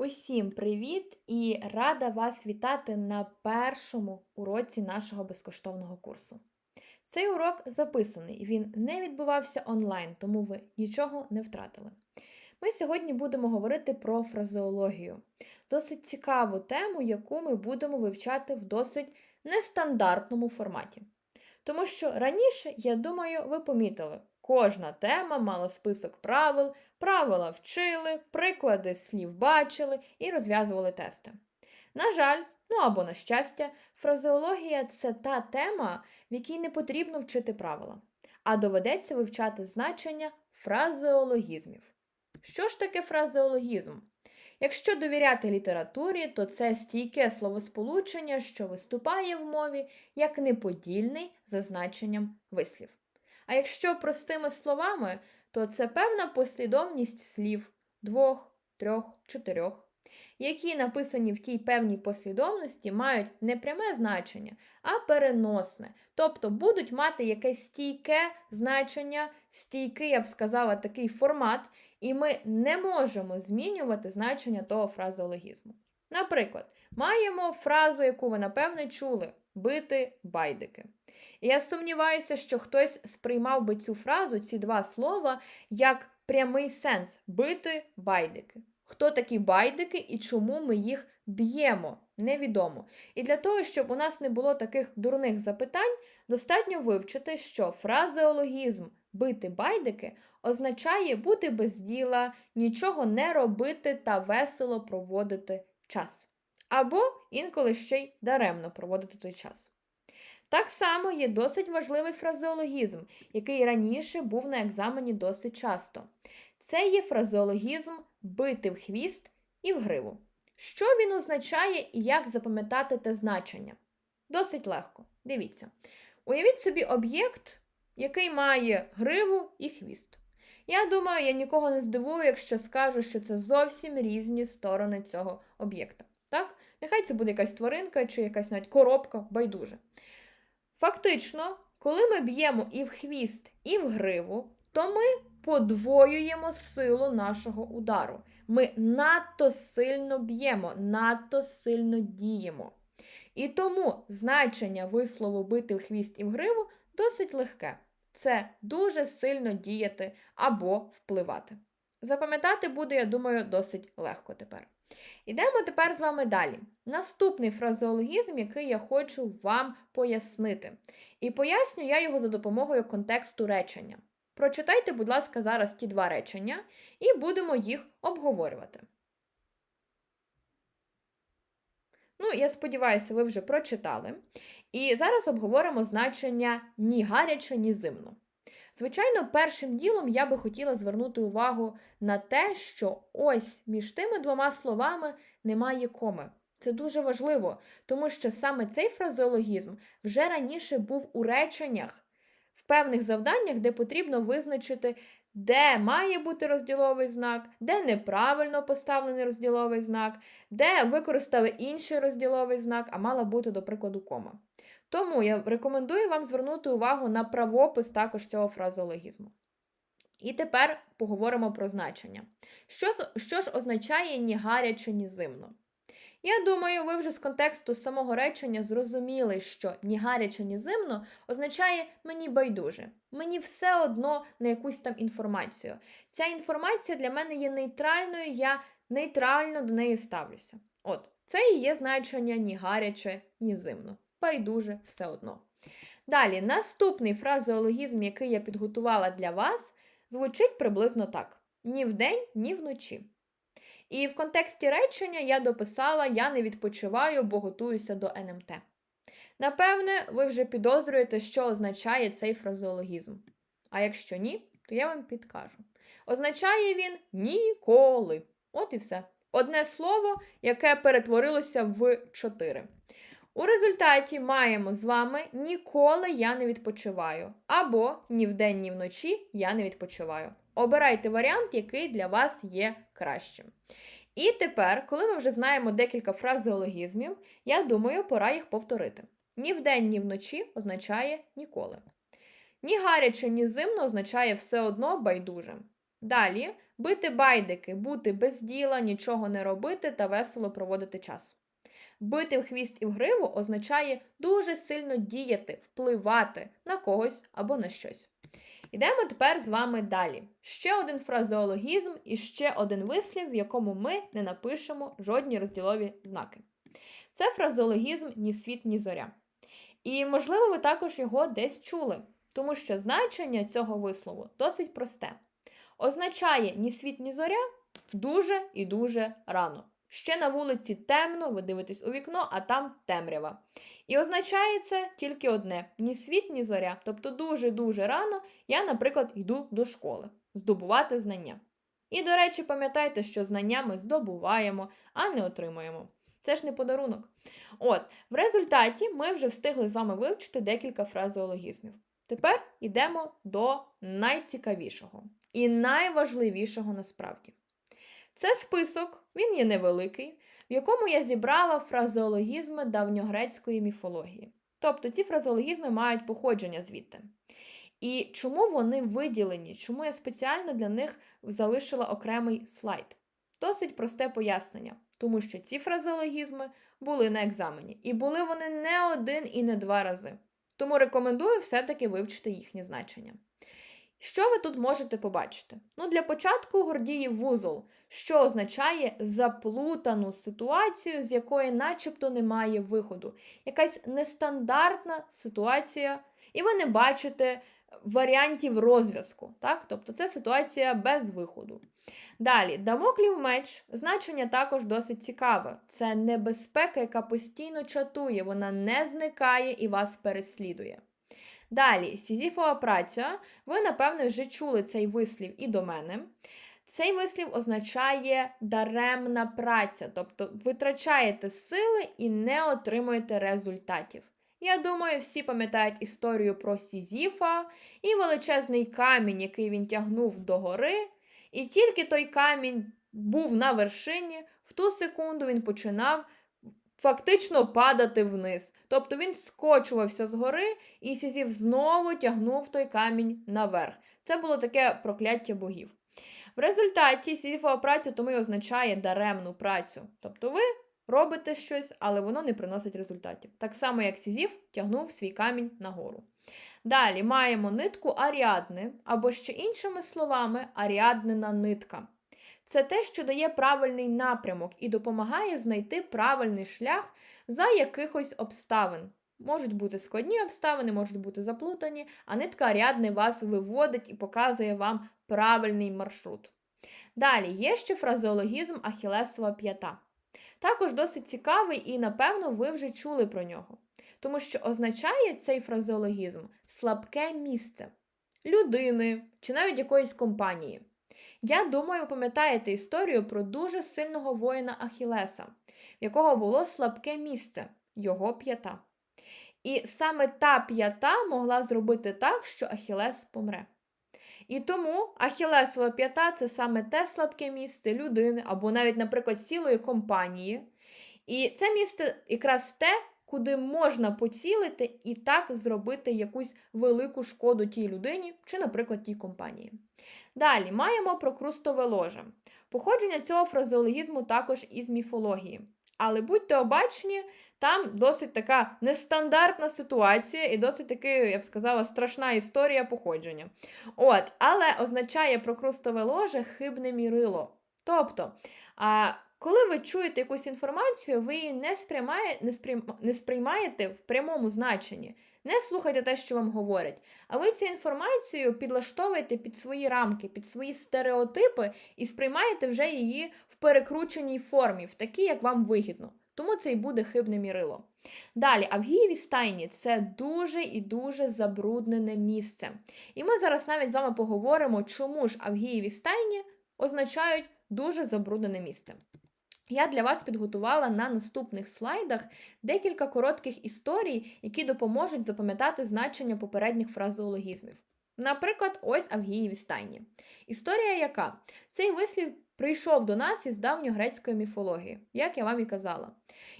Усім привіт і рада вас вітати на першому уроці нашого безкоштовного курсу. Цей урок записаний, він не відбувався онлайн, тому ви нічого не втратили. Ми сьогодні будемо говорити про фразеологію, досить цікаву тему, яку ми будемо вивчати в досить нестандартному форматі. Тому що раніше, я думаю, ви помітили, кожна тема мала список правил, правила вчили, приклади слів бачили і розв'язували тести. На жаль, ну або на щастя, фразеологія це та тема, в якій не потрібно вчити правила, а доведеться вивчати значення фразеологізмів. Що ж таке фразеологізм? Якщо довіряти літературі, то це стійке словосполучення, що виступає в мові як неподільний за значенням вислів. А якщо простими словами, то це певна послідовність слів двох, трьох, чотирьох, які написані в тій певній послідовності мають не пряме значення, а переносне, тобто будуть мати якесь стійке значення, стійкий, я б сказала, такий формат, і ми не можемо змінювати значення того фразеологізму. Наприклад, маємо фразу, яку ви напевне чули бити байдики. І я сумніваюся, що хтось сприймав би цю фразу, ці два слова, як прямий сенс бити байдики. Хто такі байдики і чому ми їх б'ємо? Невідомо. І для того, щоб у нас не було таких дурних запитань, достатньо вивчити, що фразеологізм бити байдики означає бути без діла, нічого не робити та весело проводити час. Або інколи ще й даремно проводити той час. Так само є досить важливий фразеологізм, який раніше був на екзамені досить часто. Це є фразеологізм бити в хвіст і в гриву. Що він означає і як запам'ятати те значення? Досить легко. Дивіться. Уявіть собі об'єкт, який має гриву і хвіст. Я думаю, я нікого не здивую, якщо скажу, що це зовсім різні сторони цього об'єкта. Так? Нехай це буде якась тваринка чи якась навіть коробка, байдуже. Фактично, коли ми б'ємо і в хвіст, і в гриву, то ми подвоюємо силу нашого удару. Ми надто сильно б'ємо, надто сильно діємо. І тому значення вислову бити в хвіст і в гриву досить легке. Це дуже сильно діяти або впливати. Запам'ятати буде, я думаю, досить легко тепер. Ідемо тепер з вами далі. Наступний фразеологізм, який я хочу вам пояснити. І поясню я його за допомогою контексту речення. Прочитайте, будь ласка, зараз ті два речення, і будемо їх обговорювати. Ну, я сподіваюся, ви вже прочитали. І зараз обговоримо значення ні гаряче, ні зимно. Звичайно, першим ділом я би хотіла звернути увагу на те, що ось між тими двома словами немає коми. Це дуже важливо, тому що саме цей фразеологізм вже раніше був у реченнях, в певних завданнях, де потрібно визначити, де має бути розділовий знак, де неправильно поставлений розділовий знак, де використали інший розділовий знак, а мала бути, до прикладу, кома. Тому я рекомендую вам звернути увагу на правопис також цього фразеологізму. І тепер поговоримо про значення. Що, що ж означає ні гаряче, ні зимно? Я думаю, ви вже з контексту самого речення зрозуміли, що ні гаряче, ні зимно означає мені байдуже. Мені все одно на якусь там інформацію. Ця інформація для мене є нейтральною, я нейтрально до неї ставлюся. От, це і є значення ні гаряче, ні зимно байдуже все одно. Далі, наступний фразеологізм, який я підготувала для вас, звучить приблизно так: ні вдень, ні вночі. І в контексті речення я дописала Я не відпочиваю, бо готуюся до НМТ. Напевне, ви вже підозрюєте, що означає цей фразеологізм. А якщо ні, то я вам підкажу. Означає він ніколи. От і все. Одне слово, яке перетворилося в чотири. У результаті маємо з вами ніколи я не відпочиваю. Або ні вдень, ні вночі я не відпочиваю. Обирайте варіант, який для вас є кращим. І тепер, коли ми вже знаємо декілька фразеологізмів, я думаю, пора їх повторити. Ні вдень, ні вночі означає ніколи. Ні гаряче, ні зимно означає все одно байдуже. Далі Бити байдики, бути без діла, нічого не робити та весело проводити час. Бити в хвіст і в гриву означає дуже сильно діяти, впливати на когось або на щось. Ідемо тепер з вами далі. Ще один фразеологізм і ще один вислів, в якому ми не напишемо жодні розділові знаки. Це фразеологізм ні світ, ні зоря. І, можливо, ви також його десь чули, тому що значення цього вислову досить просте. Означає ні світ, ні зоря дуже і дуже рано. Ще на вулиці темно, ви дивитесь у вікно, а там темрява. І означає це тільки одне: ні світ, ні зоря. Тобто дуже-дуже рано я, наприклад, йду до школи здобувати знання. І, до речі, пам'ятайте, що знання ми здобуваємо, а не отримуємо. Це ж не подарунок. От, в результаті ми вже встигли з вами вивчити декілька фразеологізмів. Тепер йдемо до найцікавішого і найважливішого насправді. Це список, він є невеликий, в якому я зібрала фразеологізми давньогрецької міфології. Тобто ці фразеологізми мають походження звідти. І чому вони виділені? Чому я спеціально для них залишила окремий слайд? Досить просте пояснення, тому що ці фразеологізми були на екзамені, і були вони не один і не два рази. Тому рекомендую все-таки вивчити їхнє значення. Що ви тут можете побачити? Ну, для початку Гордіїв вузол, що означає заплутану ситуацію, з якої начебто немає виходу. Якась нестандартна ситуація, і ви не бачите варіантів розв'язку. Так? Тобто це ситуація без виходу. Далі, дамоклів меч, значення також досить цікаве. Це небезпека, яка постійно чатує, вона не зникає і вас переслідує. Далі, сізіфова праця. Ви, напевне, вже чули цей вислів і до мене. Цей вислів означає даремна праця, тобто витрачаєте сили і не отримуєте результатів. Я думаю, всі пам'ятають історію про Сізіфа і величезний камінь, який він тягнув до гори, і тільки той камінь був на вершині, в ту секунду він починав фактично падати вниз. Тобто він скочувався з гори, і Сізів знову тягнув той камінь наверх. Це було таке прокляття богів. В результаті Сізіфова праця тому й означає даремну працю. Тобто ви робите щось, але воно не приносить результатів. Так само, як Сізіф тягнув свій камінь нагору. Далі маємо нитку аріадни, або ще іншими словами, аріаднина нитка. Це те, що дає правильний напрямок і допомагає знайти правильний шлях за якихось обставин. Можуть бути складні обставини, можуть бути заплутані, а нитка аріадни вас виводить і показує вам правильний маршрут. Далі є ще фразеологізм Ахілесова п'ята. Також досить цікавий, і, напевно, ви вже чули про нього. Тому що означає цей фразеологізм слабке місце людини чи навіть якоїсь компанії. Я думаю, пам'ятаєте історію про дуже сильного воїна Ахілеса, в якого було слабке місце його п'ята. І саме та п'ята могла зробити так, що Ахілес помре. І тому Ахілесова п'ята це саме те слабке місце людини, або навіть, наприклад, цілої компанії. І це місце якраз те, куди можна поцілити і так зробити якусь велику шкоду тій людині чи, наприклад, тій компанії. Далі маємо прокрустове ложе. Походження цього фразеологізму також із міфології. Але будьте обачені, там досить така нестандартна ситуація і досить таки, я б сказала, страшна історія походження. От, Але означає прокрустове ложе хибне мірило. Тобто, а, коли ви чуєте якусь інформацію, ви її не, сприймає, не, сприйм, не сприймаєте в прямому значенні. Не слухайте те, що вам говорять. А ви цю інформацію підлаштовуєте під свої рамки, під свої стереотипи і сприймаєте вже її в перекрученій формі, в такій, як вам вигідно. Тому це і буде хибне мірило. Далі, Авгієві стайні це дуже і дуже забруднене місце. І ми зараз навіть з вами поговоримо, чому ж Авгієві стайні означають дуже забруднене місце. Я для вас підготувала на наступних слайдах декілька коротких історій, які допоможуть запам'ятати значення попередніх фразеологізмів. Наприклад, ось Авгієві стайні. Історія яка? Цей вислів прийшов до нас із давньогрецької міфології, як я вам і казала.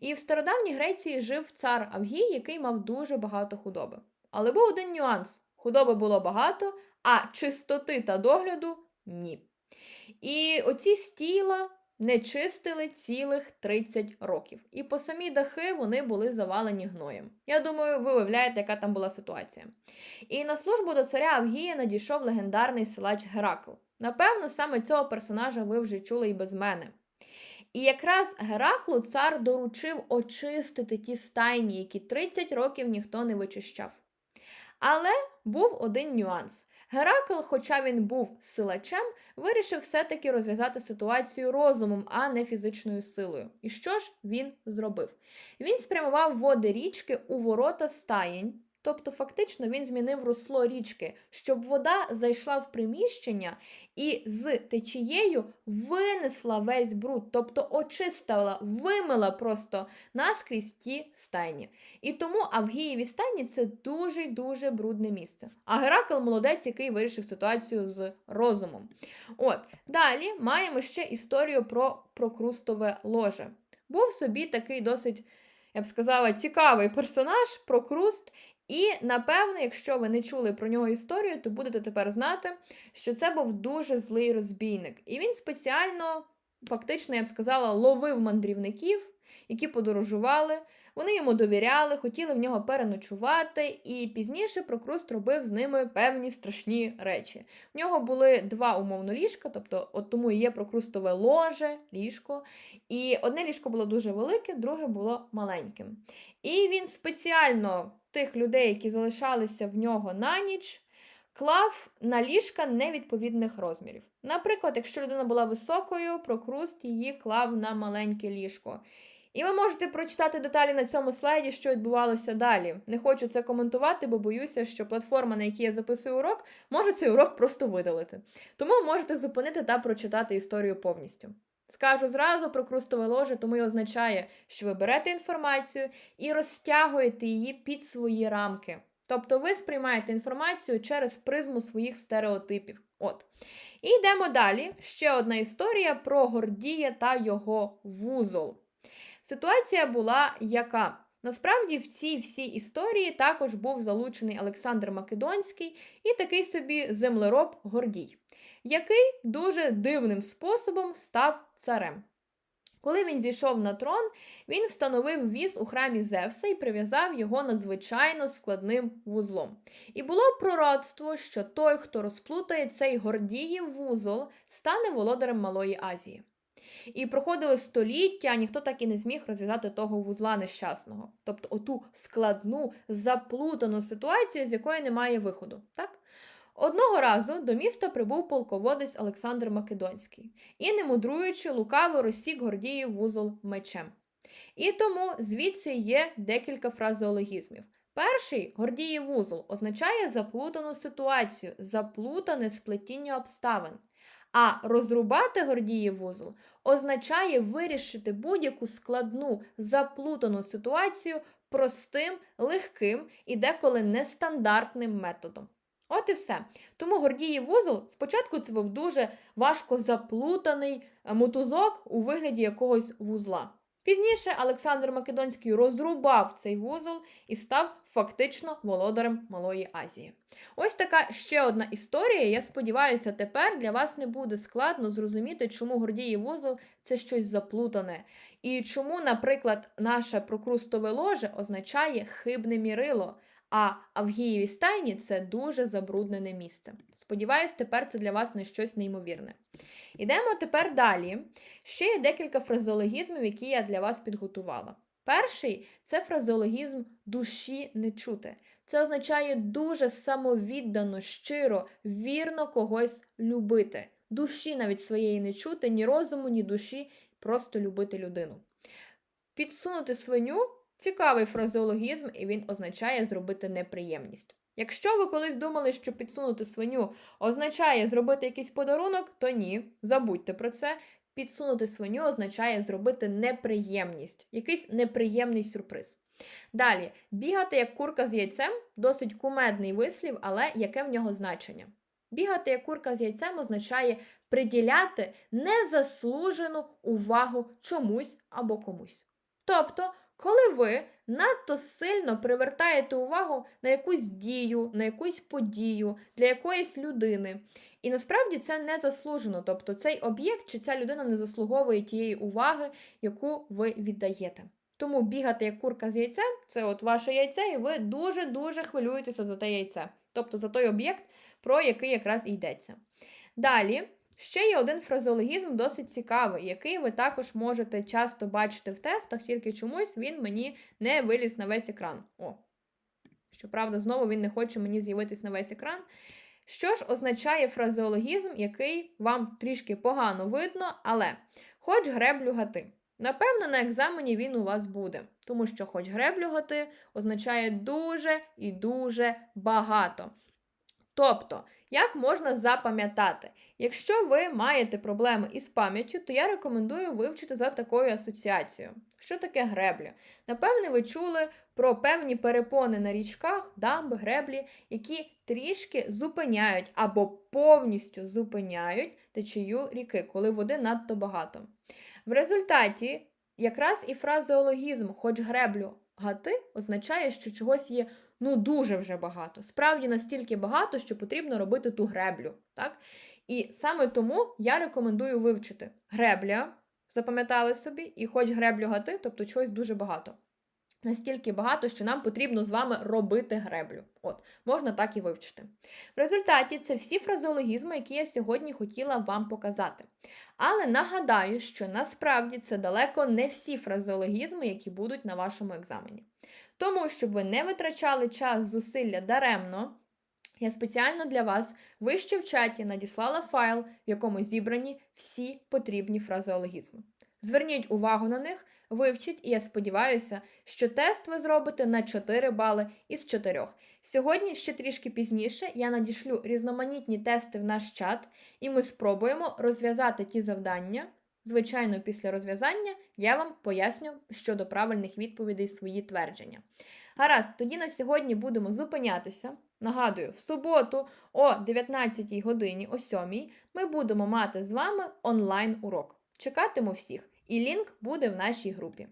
І в стародавній Греції жив цар Авгій, який мав дуже багато худоби. Але був один нюанс: худоби було багато, а чистоти та догляду ні. І оці стіла не чистили цілих 30 років. І по самі дахи вони були завалені гноєм. Я думаю, ви уявляєте, яка там була ситуація. І на службу до царя Авгія надійшов легендарний силач Геракл. Напевно, саме цього персонажа ви вже чули і без мене. І якраз Гераклу цар доручив очистити ті стайні, які 30 років ніхто не вичищав. Але був один нюанс. Геракл, хоча він був силачем, вирішив все-таки розв'язати ситуацію розумом, а не фізичною силою. І що ж він зробив? Він спрямував води річки у ворота стаєнь. Тобто, фактично, він змінив русло річки, щоб вода зайшла в приміщення і з течією винесла весь бруд, тобто очистила, вимила просто наскрізь ті стайні. І тому Авгієві стайні це дуже дуже брудне місце. А Геракл молодець, який вирішив ситуацію з розумом. От далі маємо ще історію про прокрустове ложе. Був собі такий досить. Я б сказала, цікавий персонаж Прокруст, і напевно, якщо ви не чули про нього історію, то будете тепер знати, що це був дуже злий розбійник. І він спеціально, фактично, я б сказала, ловив мандрівників, які подорожували. Вони йому довіряли, хотіли в нього переночувати, і пізніше Прокруст робив з ними певні страшні речі. В нього були два умовно ліжка, тобто от тому і є прокрустове ложе, ліжко. І одне ліжко було дуже велике, друге було маленьким. І він спеціально тих людей, які залишалися в нього на ніч, клав на ліжка невідповідних розмірів. Наприклад, якщо людина була високою, прокруст її клав на маленьке ліжко. І ви можете прочитати деталі на цьому слайді, що відбувалося далі. Не хочу це коментувати, бо боюся, що платформа, на якій я записую урок, може цей урок просто видалити. Тому можете зупинити та прочитати історію повністю. Скажу зразу про крустове ложе, тому й означає, що ви берете інформацію і розтягуєте її під свої рамки. Тобто ви сприймаєте інформацію через призму своїх стереотипів. От. І йдемо далі. Ще одна історія про Гордія та його вузол. Ситуація була яка? Насправді в цій всій історії також був залучений Олександр Македонський і такий собі землероб Гордій, який дуже дивним способом став царем. Коли він зійшов на трон, він встановив віз у храмі Зевса і прив'язав його надзвичайно складним вузлом. І було пророцтво, що той, хто розплутає цей Гордіїв вузол, стане володарем Малої Азії. І проходили століття, ніхто так і не зміг розв'язати того вузла нещасного. Тобто оту складну, заплутану ситуацію, з якої немає виходу. Так? Одного разу до міста прибув полководець Олександр Македонський і, не мудруючи, лукаво розсік Гордіїв вузол мечем. І тому звідси є декілька фразеологізмів. Перший Гордіїв вузол означає заплутану ситуацію, заплутане сплетіння обставин. А розрубати Гордіїв вузол означає вирішити будь-яку складну, заплутану ситуацію простим, легким і деколи нестандартним методом. От і все. Тому Гордіїв вузол спочатку це був дуже важко заплутаний е, мотузок у вигляді якогось вузла. Пізніше Олександр Македонський розрубав цей вузол і став фактично володарем Малої Азії. Ось така ще одна історія. Я сподіваюся, тепер для вас не буде складно зрозуміти, чому Гордіїв вузол це щось заплутане. І чому, наприклад, наше прокрустове ложе означає хибне мірило. А Авгієві стайні це дуже забруднене місце. Сподіваюсь, тепер це для вас не щось неймовірне. Ідемо тепер далі. Ще є декілька фразеологізмів, які я для вас підготувала. Перший це фразеологізм душі не чути. Це означає дуже самовіддано, щиро, вірно когось любити. Душі навіть своєї не чути, ні розуму, ні душі, просто любити людину. Підсунути свиню цікавий фразеологізм, і він означає зробити неприємність. Якщо ви колись думали, що підсунути свиню означає зробити якийсь подарунок, то ні, забудьте про це. Підсунути свиню означає зробити неприємність, якийсь неприємний сюрприз. Далі, бігати як курка з яйцем досить кумедний вислів, але яке в нього значення? Бігати як курка з яйцем означає приділяти незаслужену увагу чомусь або комусь. Тобто, коли ви надто сильно привертаєте увагу на якусь дію, на якусь подію для якоїсь людини, І насправді це не заслужено. Тобто цей об'єкт чи ця людина не заслуговує тієї уваги, яку ви віддаєте. Тому бігати як курка з яйцем це от ваше яйце, і ви дуже-дуже хвилюєтеся за те яйце, тобто за той об'єкт, про який якраз і йдеться. Далі. Ще є один фразеологізм досить цікавий, який ви також можете часто бачити в тестах, тільки чомусь він мені не виліз на весь екран. О, щоправда, знову він не хоче мені з'явитись на весь екран. Що ж означає фразеологізм, який вам трішки погано видно, але хоч греблю гати. Напевно, на екзамені він у вас буде, тому що хоч греблю гати означає дуже і дуже багато. Тобто, як можна запам'ятати? Якщо ви маєте проблеми із пам'яттю, то я рекомендую вивчити за такою асоціацією. Що таке гребля? Напевне, ви чули про певні перепони на річках, дамби, греблі, які трішки зупиняють або повністю зупиняють течію ріки, коли води надто багато. В результаті якраз і фразеологізм, хоч греблю гати, означає, що чогось є ну дуже вже багато. Справді настільки багато, що потрібно робити ту греблю. Так? І саме тому я рекомендую вивчити гребля, запам'ятали собі, і хоч греблю гати, тобто чогось дуже багато. Настільки багато, що нам потрібно з вами робити греблю. От, можна так і вивчити. В результаті це всі фразеологізми, які я сьогодні хотіла вам показати. Але нагадаю, що насправді це далеко не всі фразеологізми, які будуть на вашому екзамені. Тому, щоб ви не витрачали час, зусилля даремно, я спеціально для вас вище в чаті надіслала файл, в якому зібрані всі потрібні фразеологізми. Зверніть увагу на них, вивчіть, і я сподіваюся, що тест ви зробите на 4 бали із 4. Сьогодні, ще трішки пізніше, я надішлю різноманітні тести в наш чат, і ми спробуємо розв'язати ті завдання. Звичайно, після розв'язання я вам поясню щодо правильних відповідей свої твердження. Гаразд, тоді на сьогодні будемо зупинятися. Нагадую, в суботу о 19 годині, о 7 ми будемо мати з вами онлайн урок. Чекатиму всіх, і лінк буде в нашій групі.